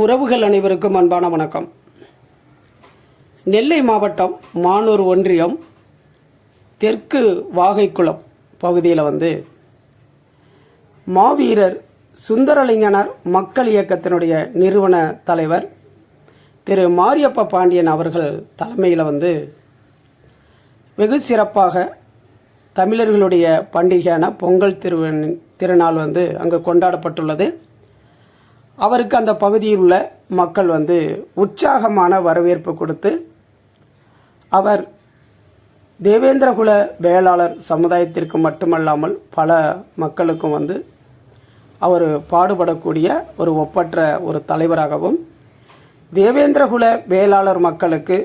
உறவுகள் அனைவருக்கும் அன்பான வணக்கம். நெல்லை மாவட்டம் மானூர் ஒன்றியம் தெற்கு வாகைக்குளம் பகுதியில் வந்து மாவீரர் சுந்தரலிங்கனார் மக்கள் இயக்கத்தினுடைய நிறுவன தலைவர் திரு மாரியப்ப பாண்டியன் அவர்கள் தலைமையில் வந்து வெகு சிறப்பாக தமிழர்களுடைய பண்டிகையான பொங்கல் திரு திருநாள் வந்து அங்கு கொண்டாடப்பட்டுள்ளது. அவருக்கு அந்த பகுதியில் உள்ள மக்கள் வந்து உற்சாகமான வரவேற்பு கொடுத்து அவர் தேவேந்திரகுல வேளாளர் சமுதாயத்திற்கு மட்டுமல்லாமல் பல மக்களுக்கும் வந்து அவர் பாடுபடக்கூடிய ஒரு ஒப்பற்ற ஒரு தலைவராகவும் தேவேந்திரகுல வேளாளர் மக்களுக்கு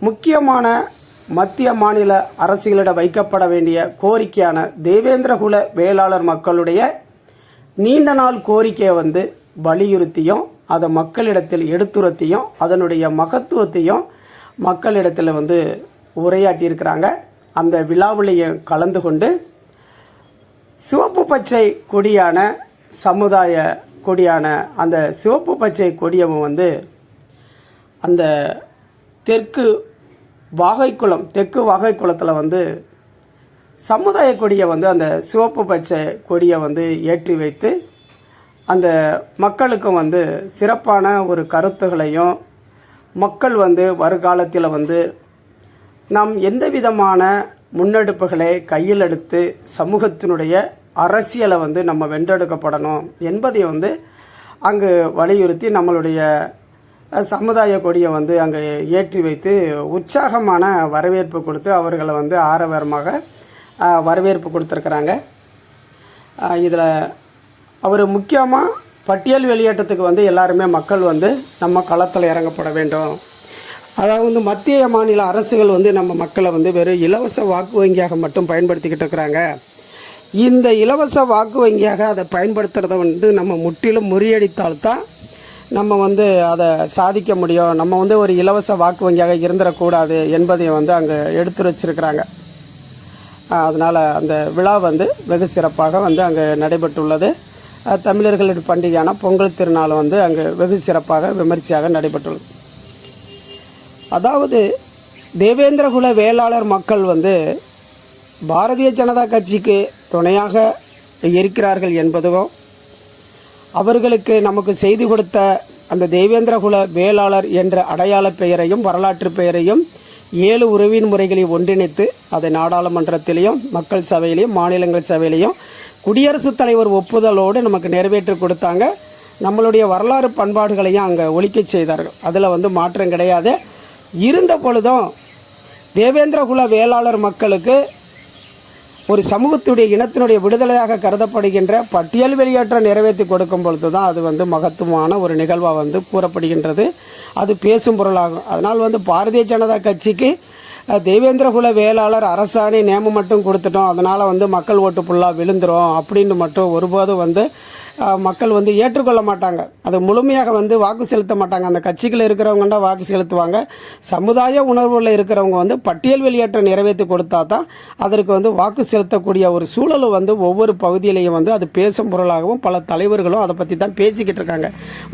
முக்கியமான மத்திய மாநில அரசுகளிடம் வைக்கப்பட வேண்டிய கோரிக்கையான தேவேந்திரகுல வேளாளர் மக்களுடைய நீண்ட நாள் கோரிக்கையை வந்து வலியுறுத்தியும் அதை மக்களிடத்தில் எடுத்துரைத்தியும் அதனுடைய மகத்துவத்தையும் மக்களிடத்தில் வந்து உரையாட்டியிருக்கிறாங்க அந்த விழாவிலையும் கலந்து கொண்டு சிவப்பு பச்சை கொடியான சமுதாய கொடியான அந்த சிவப்பு பச்சை கொடியவும் வந்து அந்த தெற்கு வாகைக்குளம் தெற்கு வாகைக்குளத்தில் வந்து சமுதாய கொடியை வந்து அந்த சிவப்பு பச்சை கொடியை வந்து ஏற்றி வைத்து அந்த மக்களுக்கும் வந்து சிறப்பான ஒரு கருத்துகளையும் மக்கள் வந்து வருகாலத்தில் வந்து நாம் எந்த விதமான முன்னெடுப்புகளை கையில் எடுத்து சமூகத்தினுடைய அரசியலை வந்து நம்ம வென்றெடுக்கப்படணும் என்பதை வந்து அங்கு வலியுறுத்தி நம்மளுடைய சமுதாய கொடியை வந்து அங்கே ஏற்றி வைத்து உற்சாகமான வரவேற்பு கொடுத்து அவர்களை வந்து ஆரவாரமாக வரவேற்பு கொடுத்துருக்குறாங்க. இதில் அவர் முக்கியமாக பட்டியல் வெளியேற்றத்துக்கு வந்து எல்லாருமே மக்கள் வந்து நம்ம களத்தில் இறங்கப்பட வேண்டும். அதாவது வந்து மத்திய மாநில அரசுகள் வந்து நம்ம மக்களை வந்து வெறும் இலவச வாக்கு வங்கியாக மட்டும் பயன்படுத்திக்கிட்டு இருக்கிறாங்க. இந்த இலவச வாக்கு வங்கியாக அதை பயன்படுத்துகிறத வந்து நம்ம முற்றிலும் முறியடித்தால்தான் நம்ம வந்து அதை சாதிக்க முடியும். நம்ம வந்து ஒரு இலவச வாக்கு வங்கியாக இருந்துடக்கூடாது என்பதை வந்து அங்கே எடுத்து வச்சிருக்கிறாங்க அதனால் அந்த விழா வந்து வெகு சிறப்பாக வந்து அங்கே நடைபெற்றுள்ளது. தமிழர்களின் பண்டிகையான பொங்கல் திருநாள் வந்து அங்கே வெகு சிறப்பாக விமர்சையாக நடைபெற்றுள்ளது. அதாவது தேவேந்திரகுல வேளாளர் மக்கள் வந்து பாரதிய ஜனதா கட்சிக்கு துணையாக இருக்கிறார்கள் என்பதும் அவர்களுக்கு நமக்கு செய்து கொடுத்த அந்த தேவேந்திரகுல வேளாளர் என்ற அடையாள பெயரையும் வரலாற்று பெயரையும் ஏழு உறவின் முறைகளை ஒன்றிணைத்து அதை நாடாளுமன்றத்திலையும் மக்கள் சபையிலையும் மாநிலங்கள் சபையிலையும் குடியரசுத் தலைவர் ஒப்புதலோடு நமக்கு நிறைவேற்றி கொடுத்தாங்க. நம்மளுடைய வரலாறு பண்பாடுகளையும் அங்கே ஒழிக்கச் செய்தார்கள். அதில் வந்து மாற்றம் கிடையாது. இருந்த பொழுதும் தேவேந்திரகுல வேளாளர் மக்களுக்கு ஒரு சமூகத்துடைய இனத்தினுடைய விடுதலையாக கருதப்படுகின்ற பட்டியல் வெளியேற்றம் நிறைவேற்றி கொடுக்கும் பொழுது தான் அது வந்து மகத்துவமான ஒரு நிகழ்வாக வந்து கூறப்படுகின்றது. அது பேசும் பொருளாகும். அதனால் வந்து பாரதிய ஜனதா கட்சிக்கு தேவேந்திரகுல வேளாளர் அரசாணை நேமம் மட்டும் கொடுத்துட்டோம். அதனால் வந்து மக்கள் ஓட்டு ஃபுல்லாக விழுந்துரும் அப்படின்னு மட்டும் ஒருபோதும் வந்து மக்கள் வந்து ஏற்றுக்கொள்ள மாட்டாங்க. அது முழுமையாக வந்து வாக்கு செலுத்த மாட்டாங்க. அந்த கட்சிகள் இருக்கிறவங்க தான் வாக்கு செலுத்துவாங்க. சமுதாய உணர்வுகளில் இருக்கிறவங்க வந்து பட்டியல் வெளியேற்றம் நிறைவேற்றி கொடுத்தா தான் அதற்கு வந்து வாக்கு செலுத்தக்கூடிய ஒரு சூழல் வந்து ஒவ்வொரு பகுதியிலையும் வந்து அது பேசும் பொருளாகவும் பல தலைவர்களும் அதை பற்றி தான் பேசிக்கிட்டு இருக்காங்க.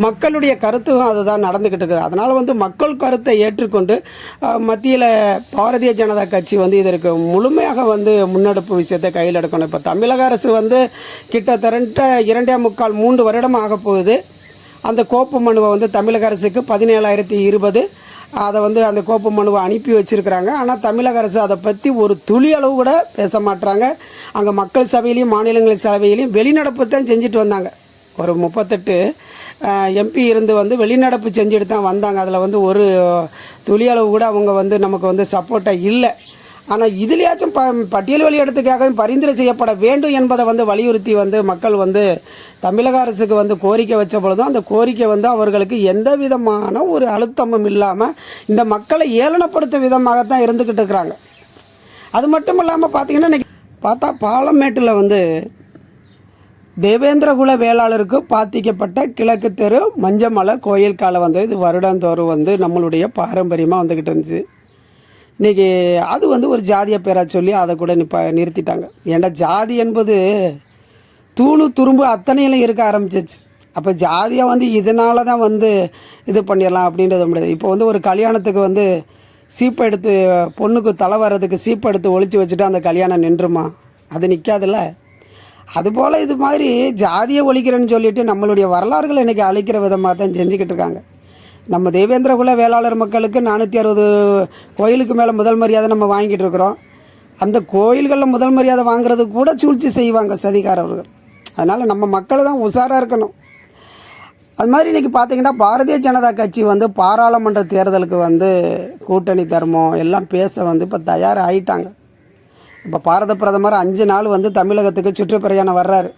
மக்களுடைய கருத்தும் அதுதான் நடந்துக்கிட்டு இருக்குது. அதனால் வந்து மக்கள் கருத்தை ஏற்றுக்கொண்டு மத்தியில் பாரதிய ஜனதா கட்சி வந்து இதற்கு முழுமையாக வந்து முன்னெடுப்பு விஷயத்தை கையில் எடுக்கணும். இப்போ தமிழக அரசு வந்து கிட்டத்தட்ட இரண்டாம் முக்கால் மூன்று வருடம் ஆக போகுது. அந்த கோப்பு மனுவை வந்து தமிழக அரசுக்கு பதினேழாயிரத்தி இருபது. அதை வந்து அந்த கோப்பு மனுவை அனுப்பி வச்சுருக்கிறாங்க. ஆனால் தமிழக அரசு அதை பற்றி ஒரு துளி அளவு கூட பேச மாட்றாங்க. அங்கே மக்கள் சபையிலையும் மாநிலங்கள் சபையிலையும் வெளிநடப்பு தான் செஞ்சுட்டு வந்தாங்க. ஒரு முப்பத்தெட்டு எம்பி இருந்து வந்து வெளிநடப்பு செஞ்சுட்டு தான் வந்தாங்க. அதில் வந்து ஒரு துளி அளவு கூட அவங்க வந்து நமக்கு வந்து சப்போர்ட்டாக இல்லை. ஆனால் இதுலையாச்சும் ப பட்டியல் வெளியிடத்துக்காக பரிந்துரை செய்யப்பட வேண்டும் என்பதை வந்து வலியுறுத்தி வந்து மக்கள் வந்து தமிழக அரசுக்கு வந்து கோரிக்கை வச்ச பொழுதும் அந்த கோரிக்கை வந்து அவர்களுக்கு எந்த விதமான ஒரு அழுத்தமும் இல்லாமல் இந்த மக்களை ஏளனப்படுத்தும் விதமாகத்தான் இருந்துக்கிட்டு இருக்கிறாங்க. அது மட்டும் இல்லாமல் பார்த்தீங்கன்னா இன்றைக்கி பார்த்தா பாலமேட்டில் வந்து தேவேந்திரகுல வேளாளருக்கு பாத்திக்கப்பட்ட கிழக்கு தெரு மஞ்சமலை கோயில் காலை வந்து இது வருடந்தோறும் வந்து நம்மளுடைய பாரம்பரியமாக வந்துக்கிட்டு இருந்துச்சு. இன்றைக்கி அது வந்து ஒரு ஜாதிய பேராக சொல்லி அதை கூட நிப்ப நிறுத்திட்டாங்க. ஏன்டா ஜாதி என்பது தூணு துரும்பு அத்தனையிலும் இருக்க ஆரம்பிச்சிச்சு அப்போ ஜாதியாக வந்து இதனால தான் வந்து இது பண்ணிடலாம் அப்படின்றது முடியாது. இப்போ வந்து ஒரு கல்யாணத்துக்கு வந்து சீப்பை எடுத்து பொண்ணுக்கு தலை வர்றதுக்கு சீப்பை எடுத்து ஒழிச்சு வச்சுட்டு அந்த கல்யாணம் நின்றுமா? அது நிற்காதுல்ல அதுபோல் இது மாதிரி ஜாதியை ஒழிக்கிறேன்னு சொல்லிட்டு நம்மளுடைய வரலாறுகளை இன்றைக்கி அழிக்கிற விதமாக தான் செஞ்சுக்கிட்டு இருக்காங்க. நம்ம தேவேந்திர குல வேளாளர் மக்களுக்கு நானூற்றி அறுபது கோயிலுக்கு மேலே முதல் மரியாதை நம்ம வாங்கிட்டு இருக்கிறோம். அந்த கோயில்களில் முதல் மரியாதை வாங்குறதுக்கு கூட சூழ்ச்சி செய்வாங்க சதிகாரர்கள் அதனால் நம்ம மக்கள் தான் உஷாராக இருக்கணும். அது மாதிரி இன்றைக்கி பார்த்தீங்கன்னா பாரதிய ஜனதா கட்சி வந்து பாராளுமன்ற தேர்தலுக்கு வந்து கூட்டணி தர்மம் எல்லாம் பேச வந்து இப்போ தயார் ஆகிட்டாங்க இப்போ பாரத பிரதமர் அஞ்சு நாள் வந்து தமிழகத்துக்கு சுற்றுப்பிரயாணம் வர்றாரு.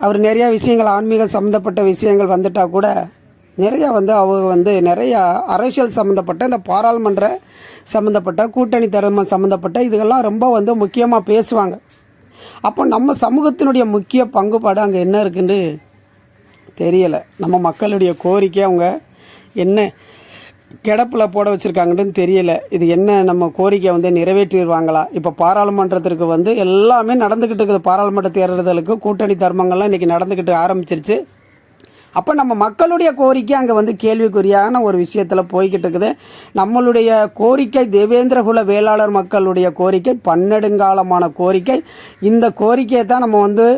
அவர் நிறையா விஷயங்கள் ஆன்மீக சம்மந்தப்பட்ட விஷயங்கள் வந்துட்டால் கூட நிறையா வந்து அவங்க வந்து நிறையா அரசியல் சம்மந்தப்பட்ட இந்த பாராளுமன்ற சம்மந்தப்பட்ட கூட்டணி தர்மம் சம்மந்தப்பட்ட இதுகெல்லாம் ரொம்ப வந்து முக்கியமாக பேசுவாங்க. அப்போ நம்ம சமூகத்தினுடைய முக்கிய பங்குபாடு அங்கே என்ன இருக்குன்னு தெரியலை. நம்ம மக்களுடைய கோரிக்கை அவங்க என்ன கிடப்பில் போட வச்சுருக்காங்கன்னு தெரியல. இது என்ன நம்ம கோரிக்கை வந்து நிறைவேற்றிடுவாங்களா? இப்போ பாராளுமன்றத்திற்கு வந்து எல்லாமே நடந்துக்கிட்டு இருக்குது. பாராளுமன்ற தேர்தலுக்கு கூட்டணி தர்மங்கள்லாம் இன்றைக்கி நடந்துக்கிட்டு ஆரம்பிச்சிருச்சு. அப்போ நம்ம மக்களுடைய கோரிக்கை அங்கே வந்து கேள்விக்குறியான ஒரு விஷயத்தில் போய்கிட்டு இருக்குது. நம்மளுடைய கோரிக்கை தேவேந்திரகுல வேளாளர் மக்களுடைய கோரிக்கை பன்னெடுங்காலமான கோரிக்கை. இந்த கோரிக்கையை தான் நம்ம வந்து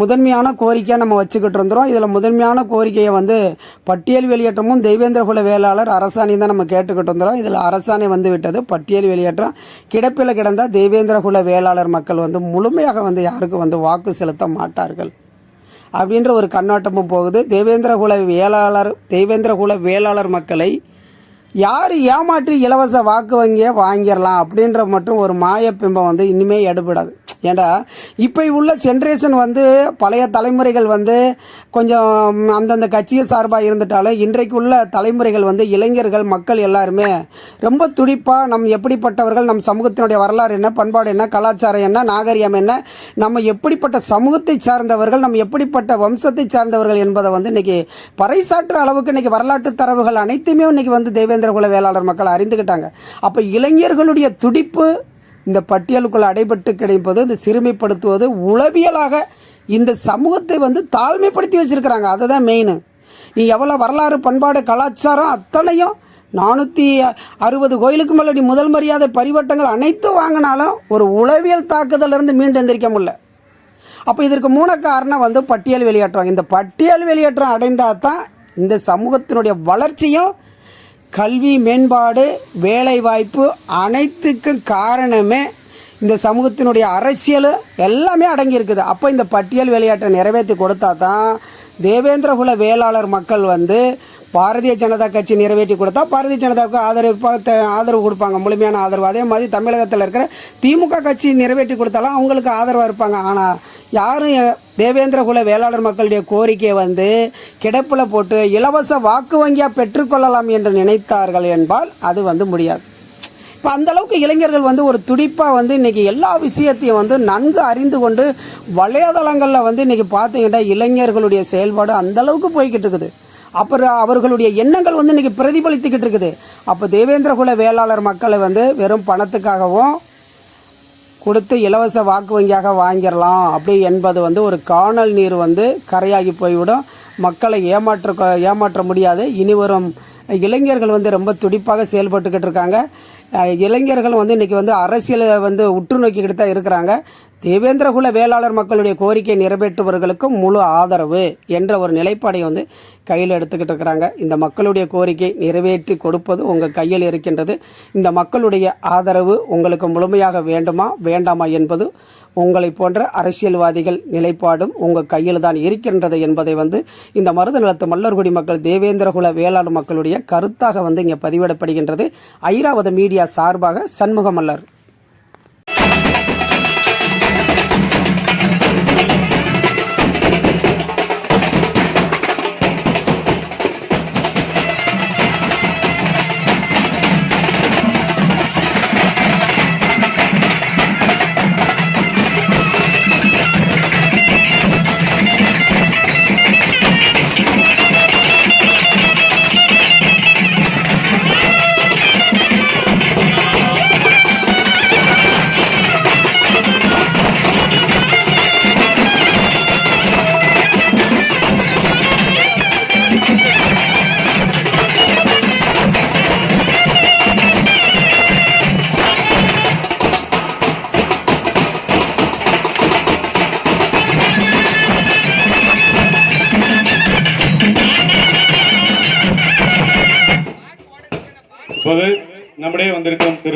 முதன்மையான கோரிக்கையாக நம்ம வச்சுக்கிட்டு இருந்துறோம் இதில் முதன்மையான கோரிக்கையை வந்து பட்டியல் வெளியேற்றமும் தெய்வேந்திரகுல வேளாளர் அரசாணை தான் நம்ம கேட்டுக்கிட்டு இருந்துறோம் இதில் அரசாணை வந்து விட்டது பட்டியல் வெளியேற்றம். கிடப்பில் கிடந்த தெய்வேந்திரகுல வேளாளர் மக்கள் வந்து முழுமையாக வந்து யாருக்கும் வந்து வாக்கு செலுத்த மாட்டார்கள். அப்படின்ற ஒரு கண்ணோட்டமும் போகுது. தேவேந்திரகுல வேளாளர் தேவேந்திரகுல வேளாளர் மக்களை யார் ஏமாற்றி இலவச வாக்கு வங்கியை வாங்கிடலாம் அப்படின்ற மட்டும் ஒரு மாயப்பிம்பம் வந்து இனிமேல் எடுபடாது. ஏண்டா இப்போ உள்ள ஜென்ரேஷன் வந்து பழைய தலைமுறைகள் வந்து கொஞ்சம் அந்தந்த கட்சியை சார்பாக இருந்துட்டாலும் இன்றைக்கு உள்ள தலைமுறைகள் வந்து இளைஞர்கள் மக்கள் எல்லாருமே ரொம்ப துடிப்பாக நம் எப்படிப்பட்டவர்கள் நம் சமூகத்தினுடைய வரலாறு என்ன பண்பாடு என்ன கலாச்சாரம் என்ன நாகரிகம் என்ன நம்ம எப்படிப்பட்ட சமூகத்தை சார்ந்தவர்கள் நம்ம எப்படிப்பட்ட வம்சத்தை சார்ந்தவர்கள் என்பதை வந்து இன்னைக்கு பறைசாற்ற அளவுக்கு இன்னைக்கு வரலாற்று தரவுகள் அனைத்துமே இன்னைக்கு வந்து தேவேந்திரகுல வேளாளர் மக்கள் அறிந்துக்கிட்டாங்க அப்போ இளைஞர்களுடைய துடிப்பு இந்த பட்டியலுக்குள் அடைபட்டு கிடைப்பது இந்த சிறுமைப்படுத்துவது உளவியலாக இந்த சமூகத்தை வந்து தாழ்மைப்படுத்தி வச்சிருக்கிறாங்க. அதுதான் மெயின் நீ எவ்வளோ வரலாறு பண்பாடு கலாச்சாரம் அத்தனையும் நானூற்றி அறுபது கோயிலுக்கு மேலே நீ முதல் மரியாதை பரிவட்டங்கள் அனைத்தும் வாங்கினாலும் ஒரு உளவியல் தாக்குதலிருந்து மீண்டு எந்திரிக்க முடியல. அப்போ இதற்கு மூல காரணம் வந்து பட்டியல் வெளியேற்றம். இந்த பட்டியல் வெளியேற்றம் அடைந்தால் தான் இந்த சமூகத்தினுடைய வளர்ச்சியும் கல்வி மேம்பாடு வேலைவாய்ப்பு அனைத்துக்கும் காரணமே இந்த சமூகத்தினுடைய அரசியல் எல்லாமே அடங்கியிருக்குது. அப்போ இந்த பட்டியல் விளையாட்டை நிறைவேற்றி கொடுத்தா தான் தேவேந்திரகுல வேளாளர் மக்கள் வந்து பாரதிய ஜனதா கட்சி நிறைவேற்றி கொடுத்தா பாரதிய ஜனதாவுக்கு ஆதரவு ஆதரவு கொடுப்பாங்க முழுமையான ஆதரவு. அதே மாதிரி தமிழகத்தில் இருக்கிற திமுக கட்சி நிறைவேற்றி கொடுத்தாலும் அவங்களுக்கு ஆதரவாக இருப்பாங்க. ஆனால் யாரும் தேவேந்திரகுல வேளாளர் மக்களுடைய கோரிக்கையை வந்து கிடப்பில் போட்டு இலவச வாக்கு வங்கியாக பெற்றுக்கொள்ளலாம் என்று நினைத்தார்கள் என்பால் அது வந்து முடியாது. இப்போ அந்தளவுக்கு இளைஞர்கள் வந்து ஒரு துடிப்பாக வந்து இன்றைக்கி எல்லா விஷயத்தையும் வந்து நன்கு அறிந்து கொண்டு வலைதளங்களில் வந்து இன்றைக்கி பார்த்தீங்கன்னா இளைஞர்களுடைய செயல்பாடு அந்தளவுக்கு போய்கிட்டு இருக்குது. அப்புறம் அவர்களுடைய எண்ணங்கள் வந்து இன்றைக்கி பிரதிபலித்துக்கிட்டு இருக்குது. அப்போ தேவேந்திரகுல வேளாளர் மக்களை வந்து வெறும் பணத்துக்காகவும் கொடுத்து இலவச வாக்கு வங்கியாக வாங்கிடலாம் அப்படி என்பது வந்து ஒரு காணல் நீர் வந்து கரையாகி போய்விடும். மக்களை ஏமாற்ற ஏமாற்ற முடியாது. இனி வரும் இளைஞர்கள் வந்து ரொம்ப துடிப்பாக செயல்பட்டுக்கிட்டு இருக்காங்க. இளைஞர்கள் வந்து இன்றைக்கி வந்து அரசியலை வந்து உற்று நோக்கிக்கிட்டு தான் இருக்கிறாங்க. தேவேந்திரகுல வேளாளர் மக்களுடைய கோரிக்கை நிறைவேற்றுபவர்களுக்கு முழு ஆதரவு என்ற ஒரு நிலைப்பாடை வந்து கையில் எடுத்துக்கிட்டு இருக்கிறாங்க. இந்த மக்களுடைய கோரிக்கை நிறைவேற்றி கொடுப்பது உங்கள் கையில் இருக்கின்றது. இந்த மக்களுடைய ஆதரவு உங்களுக்கு முழுமையாக வேண்டுமா வேண்டாமா என்பது உங்களை போன்ற அரசியல்வாதிகள் நிலைப்பாடும் உங்கள் கையில் தான் இருக்கின்றது என்பதை வந்து இந்த மருத நிலத்து மல்லர்குடி மக்கள் தேவேந்திரகுல வேளாண் மக்களுடைய கருத்தாக வந்து இங்கே பதிவிடப்படுகின்றது. ஐராவத மீடியா சார்பாக சண்முக மல்லர்.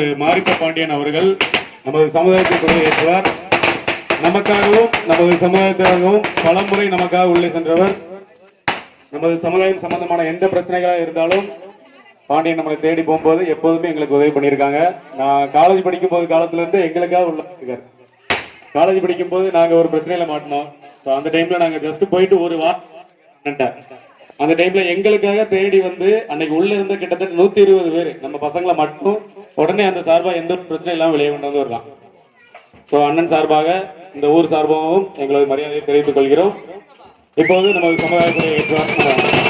திரு மாரிப்ப பாண்டியன் அவர்கள் நமது சமுதாயத்திற்கு ஏற்றுவார். நமக்காகவும் நமது சமுதாயத்திற்காகவும் பலமுறை நமக்காக உள்ளே சென்றவர். நமது சமுதாயம் சம்பந்தமான எந்த பிரச்சனைகளாக இருந்தாலும் பாண்டியன் நம்மளை தேடி போகும்போது எப்போதுமே எங்களுக்கு உதவி பண்ணியிருக்காங்க. நான் காலேஜ் படிக்கும் போது காலத்துல இருந்து எங்களுக்காக உள்ள காலேஜ் படிக்கும் போது நாங்க ஒரு பிரச்சனையில மாட்டினோம். ஸோ அந்த டைம்ல நாங்க ஜஸ்ட் போயிட்டு ஒரு வார்த்தை அந்த டைம்ல எங்களுக்காக தேடி வந்து அன்னைக்கு உள்ள இருந்த கிட்டத்தட்ட நூத்தி இருபது பேர் நம்ம பசங்களை மட்டும் உடனே அந்த சார்பா எந்த ஒரு பிரச்சனையும் இல்லாம வெளியே கொண்டு வந்து வரலாம் ஸோ அண்ணன் சார்பாக இந்த ஊர் சார்பாகவும் எங்களது மரியாதையை தெரிவித்துக் கொள்கிறோம். இப்போது நமது சமுதாயத்துறை ஏற்றுவார்